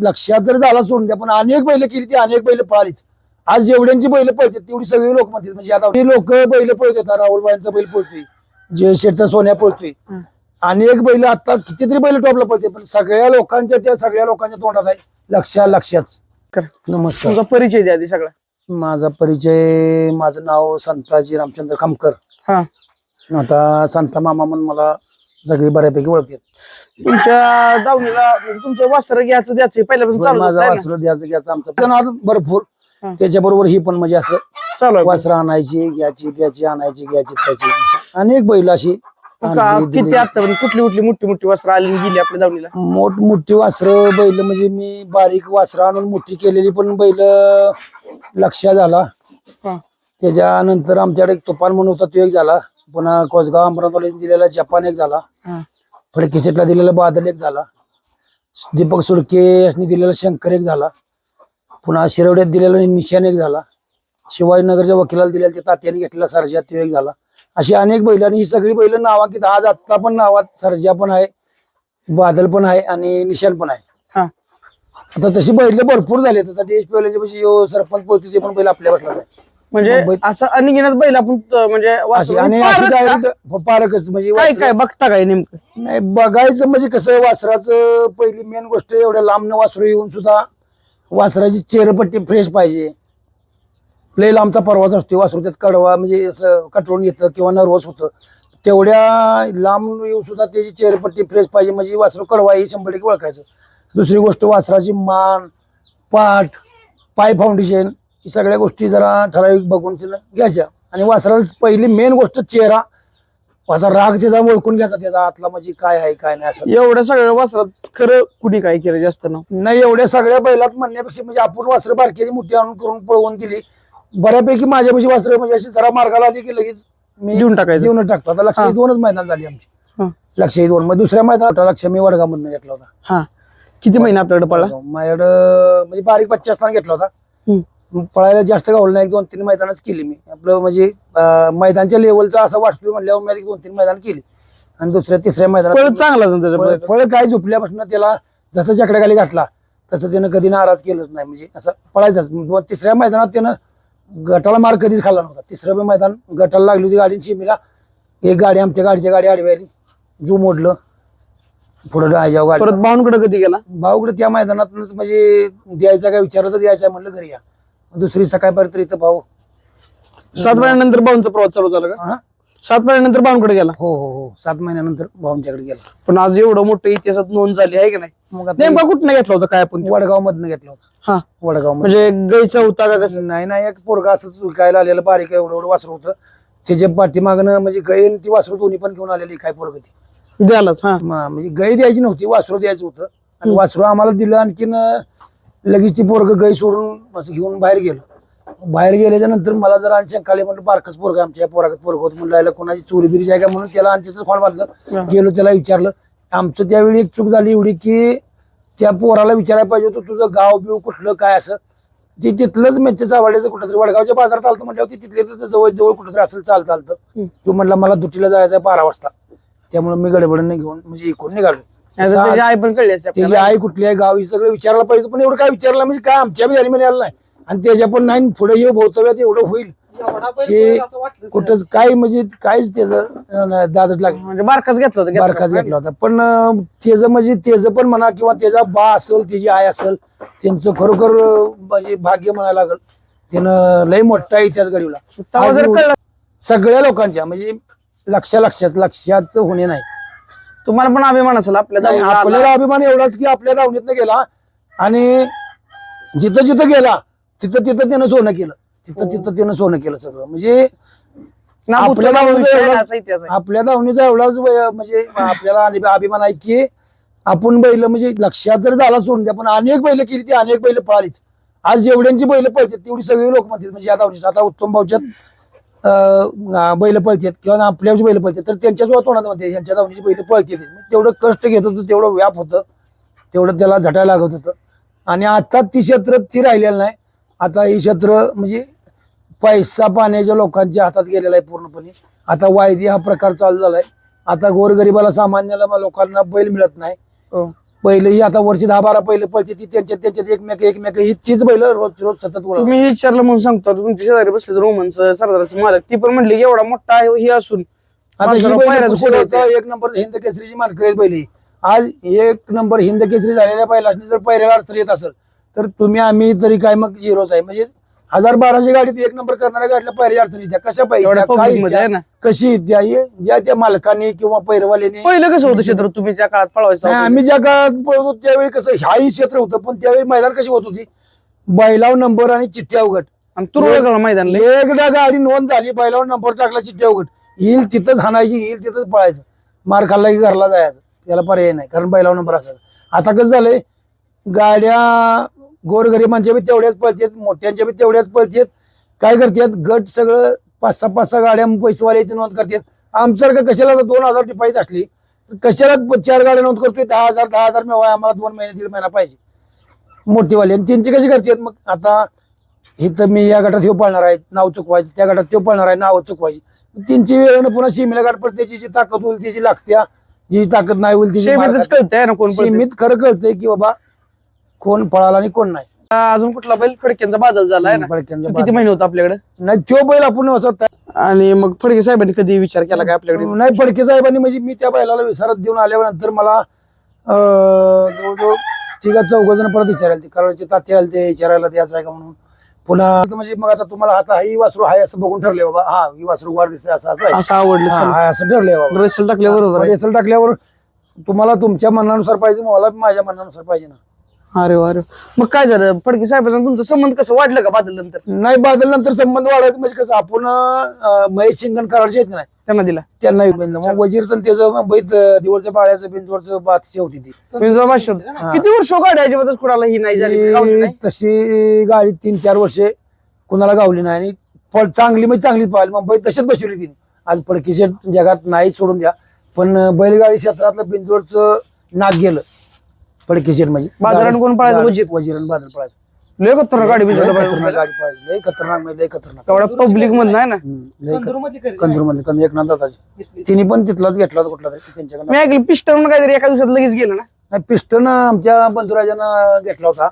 लक्षात जर झाला सोडून द्या पण अनेक बैल केली ती अनेक बैल पळालीच. आज जेवढ्यांची बैल पळतात तेवढी सगळी लोक म्हणतात म्हणजे आता लोक बैल पळतात राहुलबाईंचा बैल पळतोय जय शेठचा सोन्या पळतोय. अनेक बैल आता कितीतरी बैल टॉपला पळते पण सगळ्या लोकांच्या त्या सगळ्या लोकांच्या तोंडात आहे लक्षा लक्षात कर. नमस्कार. तुमचा परिचय द्या आधी सगळा. माझा परिचय माझं नाव संताजी रामचंद्र खामकर. आता संता मामा म्हणून मला सगळी बऱ्यापैकी ओळखतात. तुमच्या दावणीला म्हणजे तुमचं वस्त्र घ्यायचं द्यायचं पहिल्यापासून चालू माझा वासरू द्यायचं घ्यायचं आमचा. भरपूर. हं. त्याच्याबरोबर ही पण म्हणजे असं चालू आहे. वासरं आणायची घ्यायची त्याची आणायची घ्यायची त्याची. अनेक बैल अशी का- आणली, दिली. किती आता कुठली कुठली मोठी मोठी वस्त्र आली आणि गेली आपल्या दावणीला? मोठ मोठी वासरं बैल म्हणजे मी बारीक वासरं आणून मोठी केलेली पण बैल लक्षात झाला. हा. त्याच्यानंतर आमच्याकडे एक तुफान म्हणून होता तो एक झाला. पुन्हा कोसगाव अमरावती दिलेला जपान एक झाला. हा. फडके शेटला दिलेला बादल एक झाला. दीपक सुडके यांनी दिलेला शंकर एक झाला. पुन्हा शिरवड्यात दिलेला निशान एक झाला. शिवाजीनगरच्या वकिलाला दिलेला ते तात्याने घेतलेला सर्जा तो एक झाला. अशी अनेक बैल आणि ही सगळी बैल नावांकित आज आत्ता पण नावात सर्जा पण आहे बादल पण आहे आणि निशान पण आहे. हा. आता तशी बैल भरपूर झाले आता पेवल्याच्या पैसे यो सरपंच पोहोचते ते पण बैल आपल्या बसला आहे म्हणजे मुंबईत- असं अनगिनत बैल आपण त- म्हणजे अशी वासरू- आणि अशी पारख का? डायरेक्ट पारकच म्हणजे काय वासरं- काय बघता काय नेमकं? नाही बघायचं म्हणजे कसं वासराचं पहिली मेन गोष्ट एवढ्या लांबनं वासरू येऊन सुद्धा वासराची चेहरपट्टी फ्रेश पाहिजे. लय लांबचा परवाच असतो वासरू त्यात कडवा म्हणजे असं कटळून येतं किंवा नर्वस होतं. तेवढ्या लांब येऊन सुद्धा त्याची चेहरपट्टी फ्रेश पाहिजे म्हणजे वासरू कडवा हे शंभर टक्के ओळखायचं. दुसरी गोष्ट वासराची मान पाठ पाय फाउंडेशन ही सगळ्या गोष्टी जरा ठराविक बघून तिला घ्यायच्या. आणि वासराला पहिली मेन गोष्ट चेहरा. असा राग त्याचा ओळखून घ्यायचा त्याचा आतला म्हणजे काय आहे काय नाही असं. एवढ्या सगळ्या वस्त्रात खरं कुणी काय केलं जास्त ना? नाही एवढ्या सगळ्या बैलात म्हणण्यापेक्षा म्हणजे आपण वासरं बारक्याची मोठी आणून करून पळवून दिली. बऱ्यापैकी माझ्यापाशी वासरं म्हणजे अशी जरा मार्गाला आली की लगेच मी देऊन टाकायचं. देऊन टाकतो. आता लक्ष. दोनच मैदान झाली आमची. हा. लक्ष दोन. मग दुसऱ्या मैदानात लक्ष मी वडगावमधनं घेतला होता. हा. किती महिने आपल्याकडे पडला माझ्याकडं म्हणजे बारीक बच्चा असताना घेतला होता. हम्म. पळायला जास्त गावलं नाही दोन तीन मैदानच केली मी. आपलं म्हणजे मैदानच्या लेवलचा असं वाटतो म्हणल्यावर मी दोन तीन मैदान केली. आणि दुसऱ्या तिसऱ्या मैदानात चांगला फळ काय झोपल्यापासून त्याला जसं चकड्याखाली घातला तसं त्यानं कधी नाराज केलंच नाही. म्हणजे असं पळायचंच. मग तिसऱ्या मैदानात त्यानं गटाला मार कधीच खाल्ला नव्हता. तिसरं बी मैदान गटाला लागली होती गाडी चिमीला एक गाडी आमच्या गाडीच्या गाडी आडवी आली जू मोडलं. पुढं परत भाऊंकडे कधी गेला? भाऊकडे त्या मैदानातूनच म्हणजे द्यायचा काय विचार होता द्यायचा म्हणलं घरी या. दुसरी सकाळपर्यंत इथं भाऊ. सात महिन्यानंतर भाऊंचा प्रवास चालू झाला का? हा? सात महिन्यानंतर भाऊंकडे गेला? हो हो हो. सात महिन्यानंतर भाऊंच्याकडे गेला. पण आज एवढं मोठं इतिहासात नोंद झाली आहे का नाही? मग आता नेमका कुठनं घेतला होता? काय आपण वडगाव मधनं घेतला होता. हा. वडगाव म्हणजे गाईचा होता का कसं? नाही नाही. एक पोरगा असंच विकायला आलेलं बारीक एवढं एवढं वासरू होतं. त्याच्या पाठीमागनं म्हणजे गाय ती वासरू दोन्ही पण घेऊन आलेली काय पोरग ती. द्यालाच हा. म- म्हणजे गाय द्यायची नव्हती वासरू द्यायचं होतं. आणि वासरू आम्हाला दिलं आणखीन अं, लगेच ती पोरग गाय सोडून असं घेऊन बाहेर गेलं. बाहेर गेल्याच्यानंतर मला जर आणि शंकाले म्हणलं बारकच पोरग आमच्या पोरागत पोरग होत म्हणलं याला कोणाची चोरी बिरी आहे का म्हणून त्याला आणि तिथंच खोड बांधलं. गेलो त्याला विचारलं. आमचं त्यावेळी एक चूक झाली एवढी की त्या पोराला विचारायला पाहिजे होतं तुझं गाव बिव कुठलं काय असं. ते तिथलंच मेच्या चावाड्याचं कुठं तरी वडगावच्या बाजारात आलतं म्हटल्यावर तिथले तिथं जवळ जवळ कुठं तरी असेल चालतं आलतं. तो म्हणला मला दुटीला जायचं आहे बारा वाजता. त्यामुळे मी गडबडीने घेऊन म्हणजे इकडून निघालो. त्याची आई पण कळली असते त्याची आपल्याला. आई कुठली आहे? गाव हे सगळं विचारलं पाहिजे. पण एवढं काय विचारलं? म्हणजे काय आमच्या बी झाली आलं नाही. आणि त्याच्या पण नाही पुढे येऊ भवितव्यात एवढं होईल. हे कुठंच काय म्हणजे काहीच त्याचं दादच लागलं म्हणजे बारकाच घेतला होता बारकाच. घेतला होता. पण अं, त्याचं म्हणजे त्याचं पण म्हणा किंवा त्याचा बा असेल त्याची आई असेल त्यांचं खरोखर अं, म्हणजे भाग्य म्हणायला लागल. त्यानं लय मोठा इतिहास घडवला तेव्हा जर आज कळलं सगळ्या लोकांच्या म्हणजे लक्षा लक्षात लक्षात होणे नाही. तुम्हाला पण अभिमान असेल आपल्या नाही, दावणीला आपल्याला आला. अभिमान एवढाच की आपल्या दावणीतनं गेला आणि जिथं जिथं गेला तिथं तिथं त्यानं सोनं केलं तिथं तिथं त्यानं सोनं केलं सगळं म्हणजे आपल्या दावणीचा विषय असा इतिहास आहे. आपल्या दावणीचा एवढाच वय- म्हणजे आपल्याला आणि अभिमान आहे की आपण बैल म्हणजे लक्षात जर झाला सोडून द्या पण अनेक बैल केली ती अनेक बैल पळालीच आज जेवढ्यांची बैल पळतात तेवढी सगळी लोक म्हणतात म्हणजे या दावणीत आता उत्तम भाऊच्यात बैल पळतात किंवा आपल्याची बैल पळतात तर त्यांच्याच वातावरणामध्ये यांच्या दावणीची बैल पळतात. तेवढं कष्ट घेत होतं तेवढं व्याप होतं. तेवढं त्याला झटायला लागत होतं. आणि आता ती क्षेत्र ती राहिलेलं नाही. आता हे क्षेत्र म्हणजे पैसा पाण्याच्या लोकांच्या हातात गेलेला आहे पूर्णपणे. आता वायदी हा प्रकार चालू झालाय. आता गोरगरिबाला सामान्याला लोकांना बैल मिळत नाही. हो. हो. पहिले ही आता वर्षी दहा बारा पहिले पळते ती त्यांच्यात त्यांच्यात एकमेक एकमेक ही तीच बैल रोज रोज सतत तुम्ही विचारलं म्हणून सांगतो तुमच्या शेजारी बसले रोमन सरदाराचं मालक ती पण म्हणली की एवढा मोठा आहे हे असून आता ही माणसाला बैल पायऱ्याचं. एक नंबर हिंद केसरीची मानकरी आहेत बैली आज एक नंबर हिंद केसरी झालेल्या बैलांनी जर पहिल्याला अडचण येत असेल तर तुम्ही आम्ही तरी काय मग झिरोच आहे म्हणजे हजार बाराशे गाडीत एक नंबर करणाऱ्या गाडीला पहिल्या अडचणी येत्या. कशा एवढ्या पाहिजे public मध्ये आहे ना. कशी येत्या? हे ज्या त्या मालकाने किंवा पैरवाल्याने पहिलं कसं होतं क्षेत्र? तुम्ही ज्या काळात पळवायचं आम्ही ज्या काळात पळत त्यावेळी कसं ह्याही क्षेत्र होतं पण त्यावेळी मैदान कशी होत होती? बैलाव नंबर आणि चिठ्ठ्या उघड आणि तुरळ मैदानला एकदा गाडी नोंद झाली बैलावर नंबर टाकला चिठ्ठ्या उघड येईल तिथंच हाणायची येईल तिथंच पळायचं. मार खाल्ला की घरला जायचं. त्याला पर्याय नाही कारण बैलावर नंबर असायचा. आता कसं झालंय? गाड्या गोरगरिबांच्या बी तेवढ्याच पळतात मोठ्यांच्या बी तेवढ्याच पळतात. काय करतात? गट सगळं पाच सहा पाच सहा गाड्या पैसेवाले इथे नोंद करतात. आमच्यासारखं कशाला दोन हजार टिपाईत असली? तर कशाला चार गाड्या नोंद करतोय? दहा हजार दहा हजार मिळवा आम्हाला दोन महिने दीड महिना पाहिजे. मोठीवाले. आणि त्यांची कशी करतात? मग आता इथं मी या गटात ह्यो पळणार आहे नाव चुकवायचं त्या गटात त्यो पळणार आहे नाव चुकवायची. त्यांची वेळेनं पुन्हा सीमेला गाठ पडते जी ताकद होईल त्याची लागत्या. जी ताकद नाही होईल तिची. कळतंय ना कोण. सीमित खरं कळतंय की बाबा कोण पळाला आणि कोण नाही. अजून कुठला बैल फडक्यांचा बादल झाला आहे ना? फडक्यांच्या तो किती महिने होता आपल्याकडे? नाही त्यो बैल आपण तयार- आणि मग फडके साहेबांनी कधी विचार केला काय आपल्याकडे? नाही फडके साहेबांनी म्हणजे मी त्या बैलाला विसारत देऊन आल्यानंतर मला अं, जवळजवळ तिघा चौघ जण परत विचारायला ते करायचे तात्या आले ते विचारायला द्यायचं आहे का म्हणून. पुन्हा म्हणजे मग आता तुम्हाला आता ही वासरू आहे असं बघून ठरले बाबा. हा ही वासरू वाढ दिसते असं असं आहे. असं आवडलं हा, हा, असं ठरलंय बाबा. रेसल टाकल्या बरोबर आहे. रेसल टाकल्यावर तुम्हाला तुमच्या मनानुसार पाहिजे मला माझ्या मनानुसार पाहिजे ना. अरे वा अरे वा. मग काय झालं? फडके साहेबांचा तुमचा संबंध कसं वाढलं का बादल नंतर नाही बादल नंतर संबंध वाढायचं म्हणजे कसं आपण अं, महेश शिंगण कराडचे आहेत की नाही. त्यांना दिला. त्यांना मग वजीरचं त्याचं मुंबईत अं, दिवळचं बाळ्याचं बिंदवरचं बातची होती ती. होता. किती वर्ष गाडी अजिबातच कुणाला ही नाही झाली? गावली ती नाही? तशी गाडी तीन चार वर्षे कुणाला गावली नाही. आणि फळ चांगली म्हणजे चांगलीच पाहिली. मुंबईत तशीच बसवली तिने. आज पडकीच्या जगात नाही सोडून द्या. पण बैलगाडी क्षेत्रातलं बिंजोडचं नाक गेलं. पडकीशेट म्हणजे. बाजारानं कोण पळायचं? वजीर. वजीरन बादल पळायचं. लय खतरनाक गाडी लय बिजवलं खतरनाक गाडी पळायची. लय खतरनाक म्हणजे लय खतरनाक. एवढा पब्लिक मधन आहे ना? कंदूरमध्ये कंदूर एक दादाची. तिने पण तिथलाच घेतला होता कुठला तरी. त्यांच्याकडनं. मी ऐकलं पिस्टन काहीतरी एका दिवसात लगेच गेलं ना? नाही पिस्टन आमच्या बंधुराजानं घेतला होता.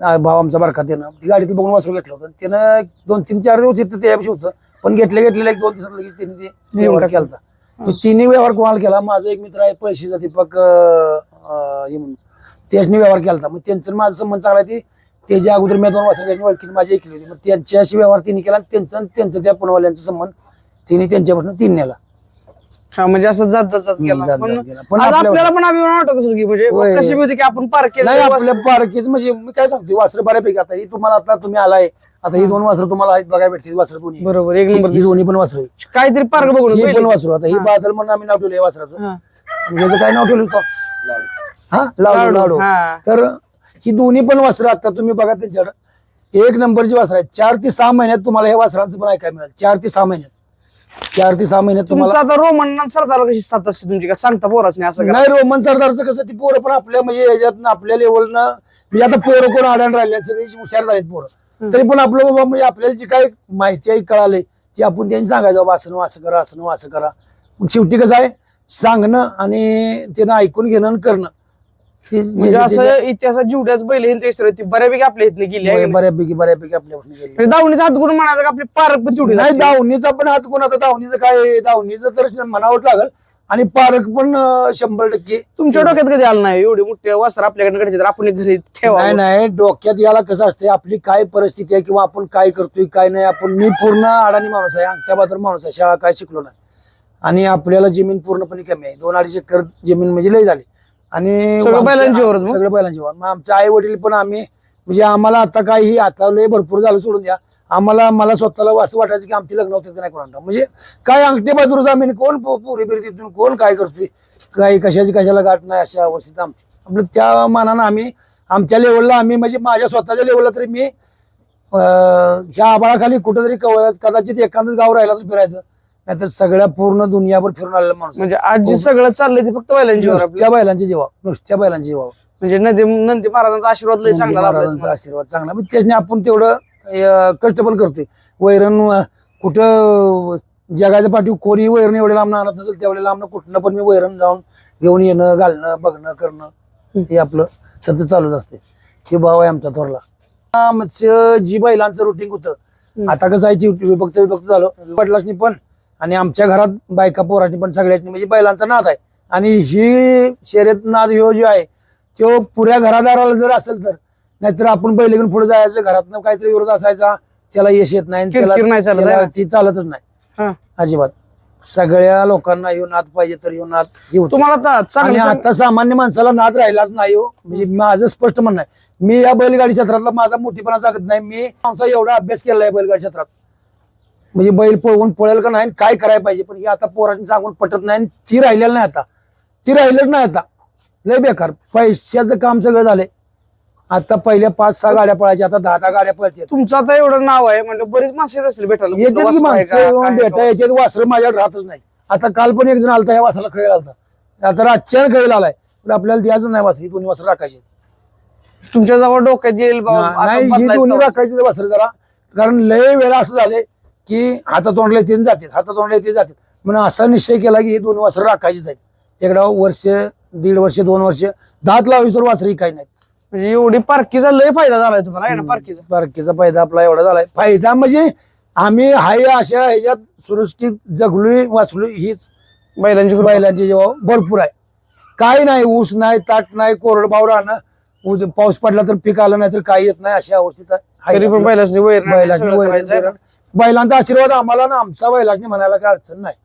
भाव आमचा बारका त्यानं. ती गाडी ती बघून वासरू घेतलं होतं. त्यानं दोन तीन चार दिवस इथं त्यापेक्षा होतं. पण घेतले घेतलेलं एक दोन दिवसात लगेच त्यांनी ते व्यवहार केला तिन्ही व्यवहार कोणाला केला? माझा एक मित्र आहे पैशाचा दीपक हे म्हणून. त्याच्यानी व्यवहार केला होता मग त्यांचं माझा संबंध चांगला ती. त्याच्या अगोदर मी दोन वाजता त्यांनी ओळखी माझी ऐकली होती. मग त्यांच्याशी व्यवहार तिने केला आणि त्यांचं त्यांचं त्या पुणवाल्यांचा संबंध तिने त्यांच्यापासून तीन नेला. हा म्हणजे असं जात जात जात गेला जात पण जात गेला. पण आज आपल्या- आपल्याला पण अभिमान वाटत असेल की म्हणजे होय. कशी बी होती की आपण पार्क नाही केलं आपल्या पारखीच म्हणजे मी काय सांगतो वासरं बऱ्यापैकी आता ही तुम्हाला आता तुम्ही आलाय. आता ही दोन वासरं तुम्हाला आहेत बघायला भेटतील वासरं दोन्ही. बरोबर एक नंबर ही दोन्ही पण वासरं आहे. काहीतरी पार्क बघून ही. पण वासरू आता ही बादल म्हणून आम्ही नाव ठेवलं या वासराचं. हा. आणि याचं काय नाव ठेवलं होतं? हा? लाडू लाडू, हा. तर ही दोन्ही पण वासरं आता तुम्ही बघा त्यांच्याकडे. एक नंबरची वासरं आहेत चार ते सहा महिन्यात तुम्हाला हे वासरांचं पण ऐकायला मिळेल. चार ते सहा महिन्यात. चार ते सहा महिन्यात तुम्हाला आता रोमन सरदार कशी साथ असते तुमची? का सांगता पोराच नाही असं? नाही रोमन सरदारचं कसं ती पोरं पण आपल्या म्हणजे याच्यात आपल्या लेवलनं म्हणजे आता पोरं कोण आढळून राहिले सगळी हुशार झालेत पोरं. तरी पण आपलं बाबा म्हणजे आपल्याला जी काय माहिती आहे कळाले ती आपण त्यांनी सांगायचं बाबा असं असं करा असं असं करा. मग शेवटी कसं आहे सांगणं आणि त्यानं ऐकून घेणं आणि करणं. म्हणजे जे- असं इतिहासात जेवढ्याच बैल हे तेच ती बऱ्यापैकी आपल्या इथनं गेली आहे? बऱ्यापैकी बऱ्यापैकी गेली म्हणजे दावणीचा हात गुण म्हणायचं का? आपली पार्क पण तेवढी नाही. दावणीचा पण हात कोण आता दावणीचं काय दावणीचं तर म्हणावंच लागल. आणि पारक पण शंभर टक्के. तुमच्या डोक्यात कधी आलं नाही? एवढी मोठी वस्त्र आपल्याकडे तर आपण घरी ठेवा नाही नाही डोक्यात याला कसं असते आपली काय परिस्थिती आहे किंवा आपण काय करतोय काय नाही आपण मी पूर्ण अडाणी माणूस आहे अंगठ्या बाजार माणूस आहे शाळा काय शिकलो नाही. आणि आपल्याला जमीन पूर्णपणे कमी आहे. दोन अडीच एकर जमीन म्हणजे लय झाली. आणि सगळं बैलांच्यावरच मग? सगळं बैलांच्यावर मग आमचे आई वडील पण आम्ही म्हणजे आम्हाला आता काय ही आता लय भरपूर झालं सोडून द्या. आम्हाला मला स्वतःला असं वाटायचं की आमची लग्न होते नाही कोणा म्हणजे काय अंगठे बाजूर जमीन कोण पो- पोरी बिरी तिथून कोण काय करतोय? काय कशाची कशाला गाठ नाही अशा अवस्थेत आम आपलं त्या मानानं आम्ही आमच्या लेवलला आम्ही म्हणजे माझ्या स्वतःच्या लेवलला तरी मी अं, ह्या आबाळाखाली कुठेतरी कदाचित एखादं गाव राहिला तर फिरायचं. नाहीतर सगळ्या पूर्ण दुनियाभर फिरून आलेला माणूस. म्हणजे आज जे सगळं चाललंय ते फक्त आपलं नुसत्या बैलांचे जेव्हा नुसत्या बैलांचे जेव्हा म्हणजे नंदी नंदी महाराजांचा आशीर्वाद लय चांगला महाराजांचा तुम्हाला. आशीर्वाद चांगला. मग त्याने आपण तेवढं अं, कष्ट पण करतोय. वैरण अं, कुठं जगाच्या पाठी कोणी वैरण एवढे लांब आणत नसेल तेवढ्या लांब कुठनं पण मी वैरण जाऊन घेऊन येणं घालणं बघणं करणं हे आपलं सतत चालूच असते हे भाव आहे आमचा थोरला. आमचं जी बैलांचं रुटीन होतं आता कसं आहे जी विभक्त विभक्त झालं. वडिलांनी पण आणि आमच्या घरात बायका पोरांनी पण सगळ्यांनी म्हणजे बैलांचा नाद आहे. आणि ही शर्यत नाद ह्यो जो आहे तो पुऱ्या घरादाराला जर असेल तर नाहीतर आपण बैल घेऊन पुढे जायचं घरातनं काहीतरी विरोध असायचा त्याला यश येत नाही त्याला- है? ती चालतच नाही. हा. अजिबात. सगळ्या लोकांना ह्यो नाद पाहिजे तर ह्यो नाद हे होतो. तुम्हाला आता सामान्य माणसाला नाद राहिलाच नाही हो. म्हणजे माझं स्पष्ट म्हणणं आहे. मी या बैलगाडी क्षेत्रातला माझा मोठीपणा सांगत नाही. मी माणसा एवढा अभ्यास केला आहे बैलगाडी क्षेत्रात. म्हणजे बैल पळवून पळेल का नाही काय करायला पाहिजे? पण हे आता पोरांनी सांगून पटत नाही ती राहिलेलं नाही आता. ती राहिलंच नाही आता. लय बेकार. पैशाचं काम सगळं झालंय. आता पहिल्या पाच सहा गाड्या पळायच्या आता दहा दहा गाड्या पळतात तुमचं आता एवढं नाव आहे म्हणजे बरीच माणसं येत असतील भेटायला. की माणसं भेटा येतात. वासर माझ्याकडे राहतच नाही. आता काल पण एक जण आलता या वासाला खेळ आलता. आता रातच्या खेळ आलाय. पण आपल्याला द्यायचं नाही वासर. दोन्ही वासर राखायचे? तुमच्या जवळ डोक्यात येईल नाही दोन्ही. राखायचे वासर जरा. कारण लय वेळा असं झाले की हातात तोंडला ते जातात हातात तोंडला ते जातात. म्हणून असा निश्चय केला की ही दोन वासर राखायचीच आहेत. एकदा वर्ष दीड वर्ष दोन वर्ष दात लावायची तर वासरही काही नाही म्हणजे एवढी पारखीचा लय फायदा झालाय तुम्हाला आहे ना पारखीचा? बारकीचा फायदा आपला एवढा झालाय. फायदा म्हणजे आम्ही हाय अशा ह्याच्यात सुरक्षित जगलोय वाचलोय हीच. बैलांची. बैलांची जेव्हा भरपूर आहे. काय नाही ऊस नाही ताट नाही कोरडभाव राहणं. उद- पाऊस पडला तर पीक आलं नाही तर काही येत नाही अशा अवस्थेत आहे. तरी पण वैर बैलांचा आशीर्वाद आम्हाला ना आमचा बैलांनी म्हणायला काय अडचण नाही.